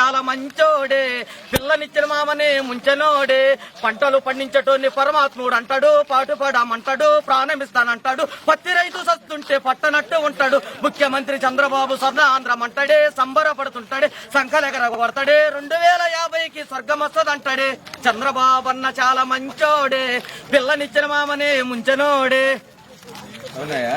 చాలా మంచోడే పిల్లనిచ్చిన మామని ముంచెనోడే. పంటలు పండించటోని పరమాత్ముడు అంటాడు పాటుపడమంటాడు ప్రాణమిస్తానంటాడు. పత్తి రైతు సస్తుంటే పట్టనట్టు ఉంటాడు. ముఖ్యమంత్రి చంద్రబాబు స్వర్ణ ఆంధ్రం అంటాడే సంబరపడుతుంటాడే సంకలెగర కొడతాడే రెండు వేల యాభైకి స్వర్గమస్తదంటాడే చంద్రబాబు అన్న చాలా మంచోడే పిల్లనిచ్చిన మామని ముంచనోడే. అవునాయా?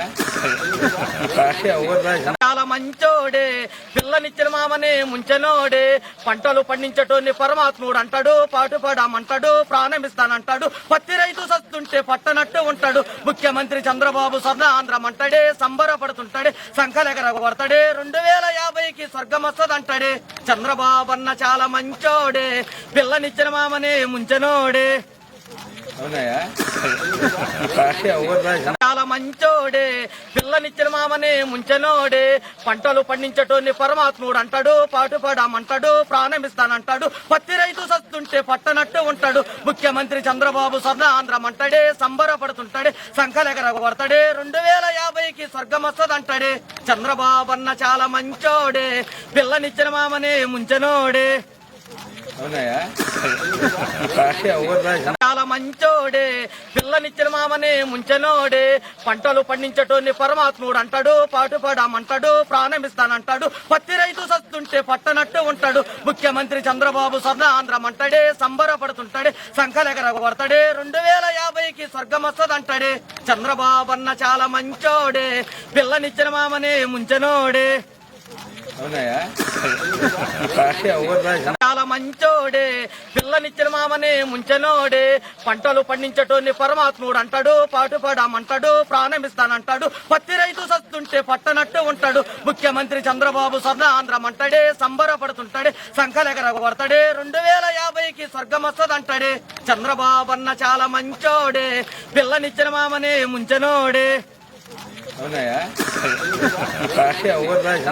చాలా మంచోడే పిల్లనిచ్చిన మామని ముంచనోడే. పంటలు పండించటోని పరమాత్ముడు అంటాడు పాటుపడమంటాడు ప్రాణమిస్తానంటాడు. పత్తి రైతు సస్తుంటే పట్టనట్టు ఉంటాడు. ముఖ్యమంత్రి చంద్రబాబు స్వర్ణ ఆంధ్రం అంటాడే సంబరపడుతుంటాడే సంకలెగర కొడతాడే రెండు వేల యాభైకి స్వర్గం వస్తదంటాడే. చంద్రబాబు అన్న చాలా మంచోడే పిల్లనిచ్చిన మామని ముంచనోడే. అవునాయా? చాలా మంచోడే పిల్లనిచ్చిన మామని ముంచనోడే. పంటలు పండించటోని పరమాత్ముడు అంటాడు పాటుపడమంటాడు ప్రాణమిస్తానంటాడు. పత్తి రైతు సస్తుంటే పట్టనట్టు ఉంటాడు. ముఖ్యమంత్రి చంద్రబాబు స్వర్ణ ఆంధ్రం అంటాడే సంబరపడుతుంటాడే సంకలెగర కొడతాడే రెండు వేల యాభైకి స్వర్గమస్తదంటాడే చంద్రబాబు అన్న చాలా మంచోడే పిల్లనిచ్చిన మామని ముంచనోడే. చాలా మంచోడే పిల్లనిచ్చిన మామని ముంచనోడే పంటలు పండించటోని పరమాత్ముడు అంటాడు పాటుపడమంటాడు ప్రాణమిస్తానంటాడు పత్తి రైతు సస్తుంటే పట్టనట్టు ఉంటాడు ముఖ్యమంత్రి చంద్రబాబు స్వర్ణ ఆంధ్రం అంటాడే సంబరపడుతుంటాడే సంకలెగర కొడతాడే రెండు వేల యాభైకి స్వర్గం వస్తుందంటాడే చంద్రబాబు అన్న చాలా మంచోడే పిల్లనిచ్చిన మామని ముంచనోడే. చాలా మంచోడే పిల్లనిచ్చిన మామని ముంచనోడే పంటలు పండించటోని పరమాత్ముడు అంటాడు పాటుపడమంటాడు ప్రాణమిస్తానంటాడు పత్తి రైతు సస్తుంటే పట్టనట్టు ఉంటాడు ముఖ్యమంత్రి చంద్రబాబు స్వర్ణ ఆంధ్రమంటాడే సంబరపడుతుంటాడే సంకలెగర కొడతాడే రెండు వేల యాభైకి స్వర్గం వస్తుందంటాడే చంద్రబాబు అన్న చాలా మంచోడే పిల్లనిచ్చిన మామని ముంచనోడే. అవునాయా?